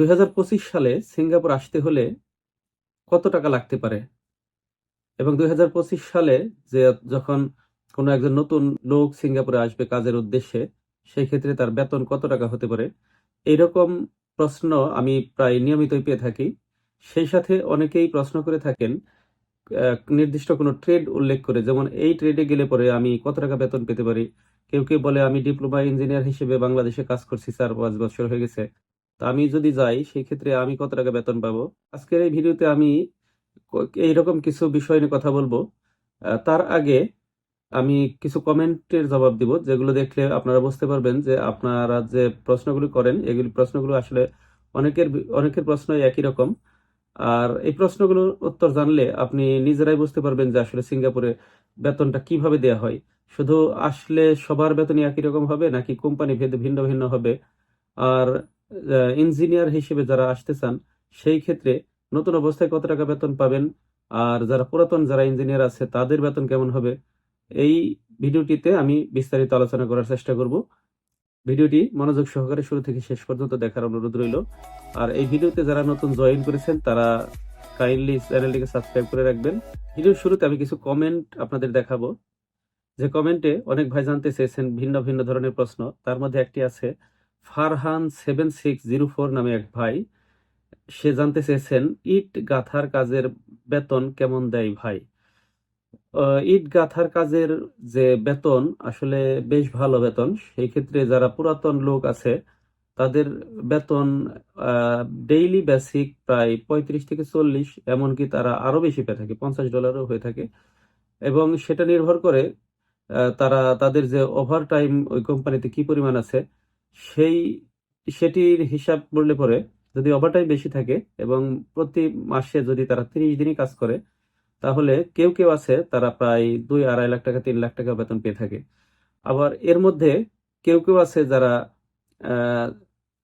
দুই হাজার পঁচিশ সালে সিঙ্গাপুর আসতে হলে কত টাকা লাগতে পারে? এবং দুই হাজার পঁচিশ সালে যে যখন কোনো একজন নতুন লোক সিঙ্গাপুরে আসবে কাজের উদ্দেশ্যে, সেই ক্ষেত্রে তার বেতন কত টাকা হতে পারে? এইরকম প্রশ্ন আমি প্রায় নিয়মিতই পেয়ে থাকি। সেই সাথে অনেকেই প্রশ্ন করে থাকেন নির্দিষ্ট কোনো ট্রেড উল্লেখ করে, যেমন এই ট্রেডে গেলে পরে আমি কত টাকা বেতন পেতে পারি? কেউ কেউ বলে, আমি ডিপ্লোমা ইঞ্জিনিয়ার হিসেবে বাংলাদেশে কাজ করছি চার পাঁচ বছর হয়ে গেছে। তা আমি যদি যাই সেই ক্ষেত্রে আমি কত টাকা বেতন পাবো? আজকের এই ভিডিওতে আমি এইরকম কিছু বিষয় নিয়ে কথা বলব। তার আগে আমি কিছু কমেন্টের জবাব দিব, যেগুলো দেখলে আপনারা বুঝতে পারবেন যে আপনারা যে প্রশ্নগুলি করেন, এগুলি প্রশ্নগুলো আসলে অনেকের অনেকের প্রশ্নই একই রকম। আর এই প্রশ্নগুলোর উত্তর জানলে আপনি নিজেরাই বুঝতে পারবেন যে আসলে সিঙ্গাপুরে বেতনটা কীভাবে দেয়া হয়। শুধু আসলে সবার বেতনই একই রকম হবে, নাকি কোম্পানি ভেদে ভিন্ন ভিন্ন হবে? আর ইঞ্জিনিয়ার হিসেবে যারা আসতে চান সেই ক্ষেত্রে নতুন অবস্থায় কত টাকা বেতন পাবেন? আর যারা পুরাতন, যারা ইঞ্জিনিয়ার আছে, তাদের বেতন কেমন হবে? এই ভিডিওটিতে আমি বিস্তারিত আলোচনা করার চেষ্টা করব। ভিডিওটি মনোযোগ সহকারে শুরু থেকে শেষ পর্যন্ত দেখার অনুরোধ রইল। আর এই ভিডিওতে যারা নতুন জয়েন করেছেন, তারা কাইন্ডলি চ্যানেলটিকে সাবস্ক্রাইব করে রাখবেন। ভিডিওর শুরুতে আমি কিছু কমেন্ট আপনাদের দেখাবো। যে কমেন্টে অনেক ভাই জানতে চেয়েছেন ভিন্ন ভিন্ন ধরনের প্রশ্ন। তার মধ্যে একটি আছে Farhan seven six zero four নামে এক ভাই, সে জানতে চেয়েছেন, ইট গাথার কাজের বেতন কেমন দেয় ভাই? ইট গাথার কাজের যে বেতন, আসলে বেশ ভালো বেতন। সেই ক্ষেত্রে যারা পুরাতন লোক আছে, তাদের বেতন ডেইলি বেসিক প্রায় পঁয়ত্রিশ থেকে চল্লিশ, এমনকি তারা আরও বেশি পেয়ে থাকে, পঞ্চাশ ডলারও হয়ে থাকে। এবং সেটা নির্ভর করে তারা, তাদের যে ওভার টাইম ওই কোম্পানিতে কি পরিমাণ আছে সেই, সেটির হিসাব করলে পরে যদি ওভার টাইম বেশি থাকে এবং প্রতি মাসে যদি তারা তিরিশ দিনই কাজ করে, তাহলে কেউ কেউ আছে তারা প্রায় দুই আড়াই লাখ টাকা, তিন লাখ টাকা বেতন পেয়ে থাকে। আবার এর মধ্যে কেউ কেউ আছে যারা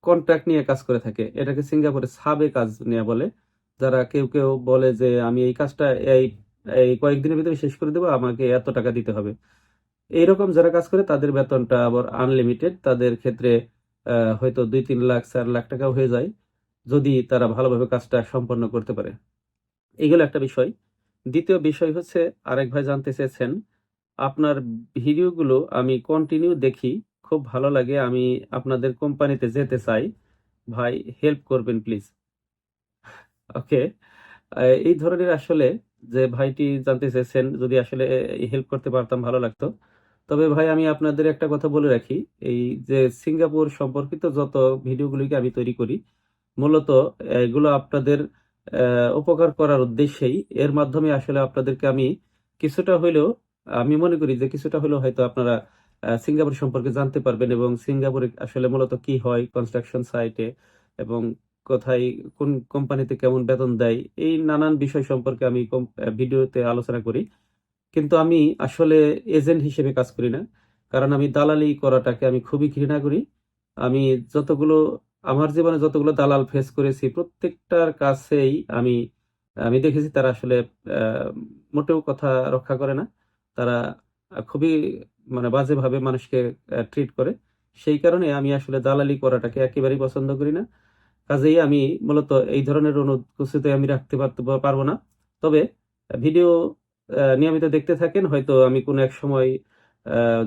কন্ট্রাক্ট নিয়ে কাজ করে থাকে। এটাকে সিঙ্গাপুরে সাবে কাজ নিয়ে বলে। যারা কেউ কেউ বলে যে, আমি এই কাজটা এই এই কয়েকদিনের ভিতরে শেষ করে দেবো, আমাকে এত টাকা দিতে হবে। এইরকম যারা কাজ করে তাদের বেতনটা আবার আনলিমিটেড তাদের ক্ষেত্রে হয়তো দুই তিন লাখ, চার লাখ টাকাও হয়ে যায় যদি তারা ভালোভাবে কাজটা সম্পন্ন করতে পারে। এগুলো একটা বিষয়। দ্বিতীয় বিষয় হচ্ছে, আরেক ভাই জানতে চেয়েছেন, আপনার ভিডিওগুলো আমি কন্টিনিউ দেখি, খুব ভালো লাগে, আমি আপনাদের কোম্পানিতে যেতে চাই, ভাই হেল্প করবেন প্লিজ ওকে এই ধরনের আসলে যে ভাইটি জানতে চেয়েছেন, যদি আসলে হেল্প করতে পারতাম, ভালো লাগতো। তবে ভাই, আমি আপনাদের একটা কথা বলে রাখি। এই যে সিঙ্গাপুর সম্পর্কিত যত ভিডিওগুলিকে আমি তৈরি করি, মূলত এগুলো আপনাদের উপকার করার উদ্দেশ্যেই। এর মাধ্যমে আসলে আপনাদেরকে আমি কিছুটা হইলেও আমি মনে করি যে কিছুটা হলেও হয়তো আপনারা সিঙ্গাপুর সম্পর্কে জানতে পারবেন এবং সিঙ্গাপুরে আসলে মূলত কি হয়, কনস্ট্রাকশন সাইটে এবং কোথায়, কোন কোম্পানিতে কেমন বেতন দেয়, এই নানান বিষয় সম্পর্কে আমি ভিডিওতে আলোচনা করি। কিন্তু আমি আসলে এজেন্ট হিসেবে কাজ করি না। কারণ আমি দালালি করাটাকে আমি খুবই ঘৃণা করি। আমি যতগুলো, আমার জীবনে যতগুলো দালাল ফেস করেছি, প্রত্যেকটার কাছেই আমি আমি দেখেছি তারা আসলে মোটেও কথা রক্ষা করে না। তারা খুবই মানে বাজেভাবে মানুষকে ট্রিট করে। সেই কারণে আমি আসলে দালালি করাটাকে একেবারেই পছন্দ করি না। কাজেই আমি মূলত এই ধরনের অনুকুচিতে আমি রাখতে পারতে পারব না। তবে ভিডিও নিয়মিত দেখতে থাকেন। হয়তো আমি কোনো এক সময়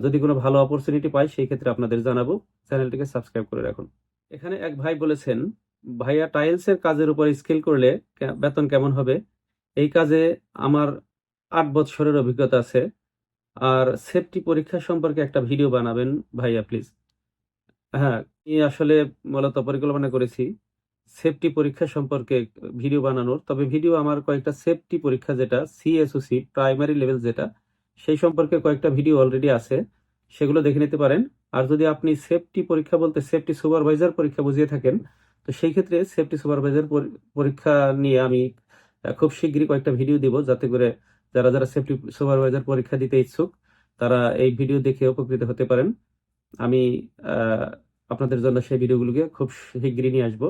যদি কোনো ভালো অপরচুনিটি পাই, সেই ক্ষেত্রে আপনাদের জানাব। চ্যানেলটিকে সাবস্ক্রাইব করে রাখুন। এখানে এক ভাই বলেছেন, ভাইয়া টাইলসের কাজের উপর স্কেল করলে বেতন কেমন হবে? এই কাজে আমার আট বছরের অভিজ্ঞতা আছে। আর সেফটি পরীক্ষা সম্পর্কে একটা ভিডিও বানাবেন ভাইয়া প্লিজ হ্যাঁ আমি আসলে মূলত পরিকল্পনা করেছি। সেফটি পরীক্ষা সম্পর্কে ভিডিও বানানোর। তবে ভিডিও আমার কয়েকটা সেফটি পরীক্ষা যেটা সিএসওসি প্রাইমারি লেভেল যেটা, সেই সম্পর্কে কয়েকটা ভিডিও অলরেডি আছে, সেগুলো দেখে নিতে পারেন। আর যদি আপনি সেফটি পরীক্ষা বলতে সেফটি সুপারভাইজার পরীক্ষা বুঝিয়ে থাকেন, তো সেই ক্ষেত্রে সেফটি সুপারভাইজার পরীক্ষা নিয়ে আমি খুব শীঘ্রই কয়েকটা ভিডিও দিব, যাতে করে যারা যারা সেফটি সুপারভাইজার পরীক্ষা দিতে ইচ্ছুক, তারা এই ভিডিও দেখে উপকৃত হতে পারেন। আমি আপনাদের জন্য সেই ভিডিওগুলোকে খুব শীঘ্রই নিয়ে আসব।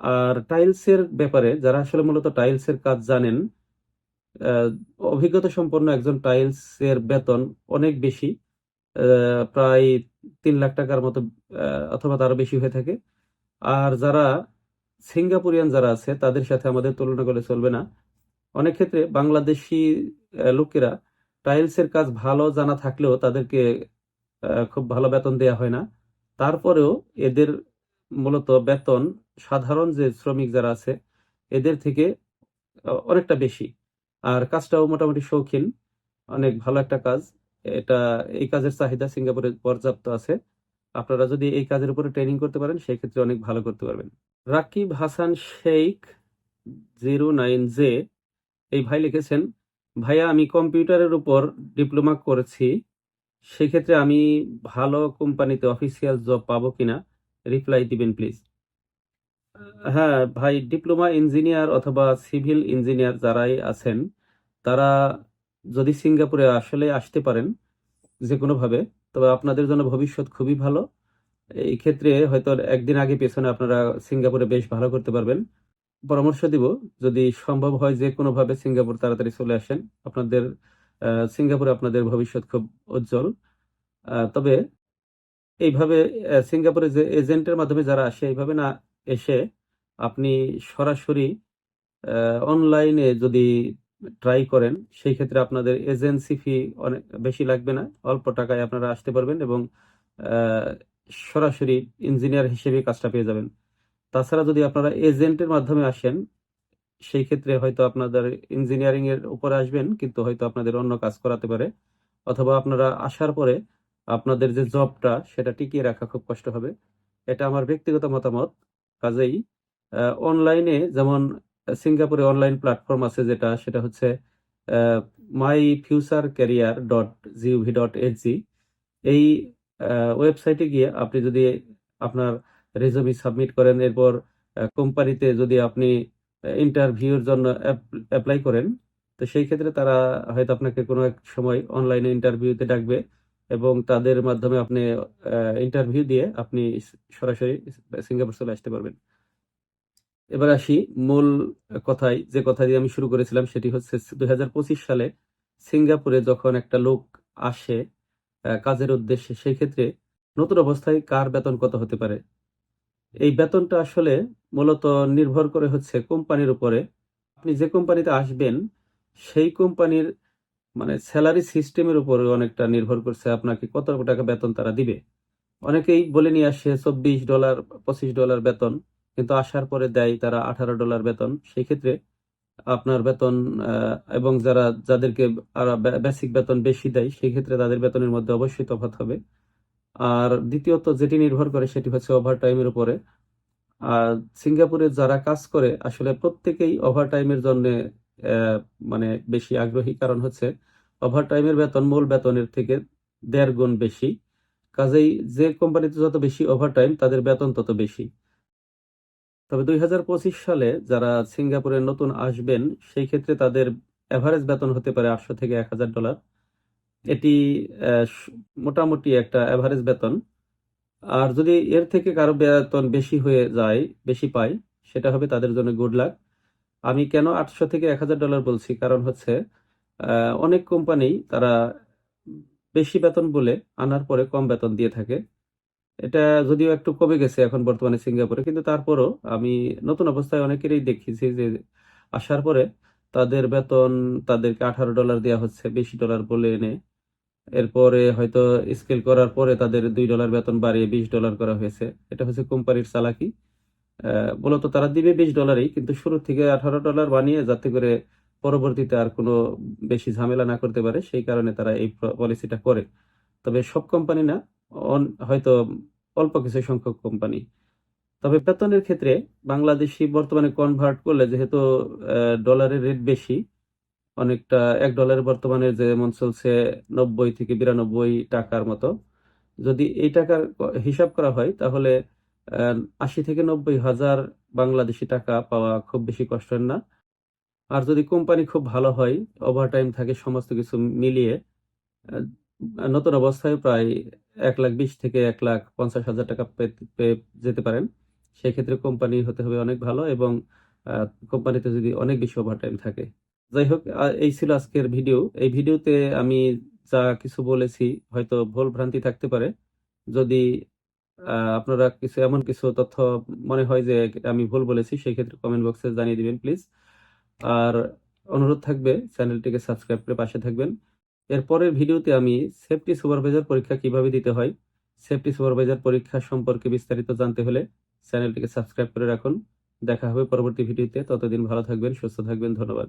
আর টাইলসের ব্যাপারে যারা আসলে মূলত টাইলসের কাজ জানেন অভিজ্ঞতা সম্পন্ন একজন টাইলসের বেতন অনেক বেশি প্রায় তিন লাখ টাকার মতো অথবা তারও বেশি হয়ে থাকে। আর যারা সিঙ্গাপুরিয়ান যারা আছে, তাদের সাথে আমাদের তুলনা করে চলবে না। অনেক ক্ষেত্রে বাংলাদেশি লোকেরা টাইলসের কাজ ভালো জানা থাকলেও তাদেরকে খুব ভালো বেতন দেওয়া হয় না। তারপরেও এদের মূলত বেতন, সাধারণ যে শ্রমিক যারা আছে, এদের থেকে অনেকটা বেশি। আর কাজটাও মোটামুটি শৌখিন, অনেক ভালো একটা কাজ। এটা, এই কাজের চাহিদা সিঙ্গাপুরে পর্যাপ্ত আছে। আপনারা যদি এই কাজের উপরে ট্রেনিং করতে পারেন সেই ক্ষেত্রে অনেক ভালো করতে পারবেন। Rakib Hasan Sheikh zero nine J, এই ভাই লিখেছেন, ভাইয়া, আমি কম্পিউটারের উপর ডিপ্লোমা করেছি। সেক্ষেত্রে আমি ভালো কোম্পানিতে অফিসিয়াল জব পাবো কিনা? রিপ্লাই দিবেন প্লিজ। হ্যাঁ ভাই ডিপ্লোমা ইঞ্জিনিয়ার অথবা সিভিল ইঞ্জিনিয়ার যারাই আছেন তারা যদি সিঙ্গাপুরে আসলে আসতে পারেন যে কোনোভাবে তবে আপনাদের জন্য ভবিষ্যৎ খুবই ভালো। এই ক্ষেত্রে হয়তো একদিন আগে পেছনে আপনারা সিঙ্গাপুরে বেশ ভালো করতে পারবেন। পরামর্শ দিব যদি সম্ভব হয় যে কোনোভাবে সিঙ্গাপুর তাড়াতাড়ি চলে আসেন। আপনাদের সিঙ্গাপুরে আপনাদের ভবিষ্যৎ খুব উজ্জ্বল। তবে এইভাবে সিঙ্গাপুরে যে এজেন্টের মাধ্যমে যারা আসে, এইভাবে না এসে আপনি সরাসরি অনলাইনে যদি ট্রাই করেন, সেই ক্ষেত্রে আপনাদের এজেন্সি ফি অনেক বেশি লাগবে না। অল্প টাকায় আপনারা আসতে পারবেন এবং সরাসরি ইঞ্জিনিয়ার হিসেবে কাজটা পেয়ে যাবেন। তাছাড়া যদি আপনারা এজেন্টের মাধ্যমে আসেন, সেই ক্ষেত্রে হয়তো আপনাদের ইঞ্জিনিয়ারিং এর উপরে আসবেন, কিন্তু হয়তো আপনাদের অন্য কাজ করাতে পারে। অথবা আপনারা আসার পরে আপনাদের যে জবটা, সেটা টিকিয়ে রাখা খুব কষ্ট হবে। এটা আমার ব্যক্তিগত মতামত। কাজেই অনলাইনে যেমন, সিঙ্গাপুরে অনলাইন প্ল্যাটফর্ম আছে যেটা, সেটা হচ্ছে my future career dot G O V dot S G এই ওয়েবসাইটে গিয়ে আপনি যদি আপনার রেজুমি সাবমিট করেন, এরপর কোম্পানিতে যদি আপনি ইন্টারভিউর জন্য অ্যাপ্লাই করেন, তো সেই ক্ষেত্রে তারা হয়তো আপনাকে কোনো এক সময় অনলাইনে ইন্টারভিউতে ডাকবে। এবং তাদের মাধ্যমে আপনি ইন্টারভিউ দিয়ে আপনি সরাসরি সিঙ্গাপুর চলে আসতে পারবেন। এবার আসি মূল কথায়, যে কথা দিয়ে আমি শুরু করেছিলাম সেটি হচ্ছে দুই হাজার পঁচিশ সালে সিঙ্গাপুরে যখন একটা লোক আসে কাজের উদ্দেশ্যে, সেই ক্ষেত্রে নতুন অবস্থায় কার বেতন কত হতে পারে? এই বেতনটা আসলে মূলত নির্ভর করে হচ্ছে কোম্পানির উপরে। আপনি যে কোম্পানিতে আসবেন, সেই কোম্পানির মানে স্যালারি সিস্টেমের উপরে অনেকটা নির্ভর করছে আপনাকে কত টাকা বেতন তারা দিবে। অনেকেই বলে নিয়ে আসে চব্বিশ ডলার পঁচিশ ডলার বেতন, কিন্তু আসার পরে দেয় তারা আঠারো ডলার বেতন। সেই ক্ষেত্রে আপনার বেতন এবং যারা, যাদেরকে বেসিক বেতন বেশি দেয় সেই ক্ষেত্রে তাদের বেতনের মধ্যে অবশ্যই তফাৎ হবে। আর দ্বিতীয়ত যেটি নির্ভর করে সেটি হচ্ছে ওভার টাইমের উপরে। আর সিঙ্গাপুরে যারা কাজ করে, আসলে প্রত্যেকেই ওভার টাইমের জন্য মানে বেশি আগ্রহী কারণ হচ্ছে ওভারটাইমের বেতন, মূল বেতনের থেকে দেড় গুণ বেশি। কাজেই যে কোম্পানিতে যত বেশি ওভারটাইম তাদের বেতন তত বেশি। তবে দুই হাজার পঁচিশ সালে যারা সিঙ্গাপুরে নতুন আসবেন, সেই ক্ষেত্রে তাদের এভারেজ বেতন হতে পারে আটশো থেকে এক হাজার ডলার। এটি মোটামুটি একটা এভারেজ বেতন। আর যদি এর থেকে কারও বেতন বেশি হয়ে যায়, বেশি পায়, সেটা হবে তাদের জন্য গুড লাক আমি কেন আটশো থেকে এক হাজার ডলার বলছি? কারণ হচ্ছে অনেক কোম্পানি তারা বেশি বেতন বলে আনার পরে কম বেতন দিয়ে থাকে। এটা যদিও একটু কমে গেছে এখন বর্তমানে সিঙ্গাপুরে, কিন্তু তারপরও আমি নতুন অবস্থায় অনেকেরই দেখেছি যে আসার পরে তাদের বেতন তাদেরকে আঠারো ডলার দেওয়া হচ্ছে, বেশি ডলার বলে এনে। এরপরে হয়তো স্কেল করার পরে তাদের দুই ডলার বেতন বাড়িয়ে বিশ ডলার করা হয়েছে। এটা হচ্ছে কোম্পানির চালাকি। মূলত তারা দিবে বিশ ডলারই, কিন্তু শুরু থেকে আঠারো ডলার বানিয়ে যাতে করে পরবর্তীতে আর কোনো বেশি ঝামেলা না করতে পারে, সেই কারণে তারা এই পলিসিটা করে। তবে সব কোম্পানি না হয়তো অল্প কিছু সংখ্যক কোম্পানি। তবে বেতনের ক্ষেত্রে বাংলাদেশি বর্তমানে কনভার্ট করলে যেহেতু ডলারের রেট বেশি, অনেকটা এক ডলারের বর্তমানে যেমন চলছে নব্বই থেকে বিরানব্বই টাকার মতো। যদি এই টাকার হিসাব করা হয়, তাহলে আশি থেকে নব্বই হাজার বাংলাদেশি টাকা পাওয়া খুব বেশি কষ্টের না। আর যদি কোম্পানি খুব ভালো হয় ওভারটাইম থাকে, সমস্ত কিছু মিলিয়ে নতুন অবস্থায় প্রায় এক লাখ বিশ থেকে এক লাখ পঞ্চাশ হাজার টাকা পেয়ে যেতে পারেন। সেই ক্ষেত্রে কোম্পানি হতে হবে অনেক ভালো এবং কোম্পানিতে যদি অনেক বেশি ওভারটাইম থাকে। যাই হোক এই ছিল আজকের ভিডিও। এই ভিডিওতে আমি যা কিছু বলেছি, হয়তো ভুল ভ্রান্তি থাকতে পারে। যদি আপনারা কিছু, এমন কিছু তথ্য মনে হয় যে আমি ভুল বলেছি সেই ক্ষেত্রে কমেন্ট বক্সে জানিয়ে দিবেন প্লিজ আর অনুরোধ থাকবে, চ্যানেলটিকে সাবস্ক্রাইব করে পাশে থাকবেন। এরপরের ভিডিওতে আমি সেফটি সুপারভাইজার পরীক্ষা কীভাবে দিতে হয় সেফটি সুপারভাইজার পরীক্ষা সম্পর্কে বিস্তারিত জানতে হলে চ্যানেলটিকে সাবস্ক্রাইব করে রাখুন। দেখা হবে পরবর্তী ভিডিওতে। ততদিন ভালো থাকবেন, সুস্থ থাকবেন, ধন্যবাদ।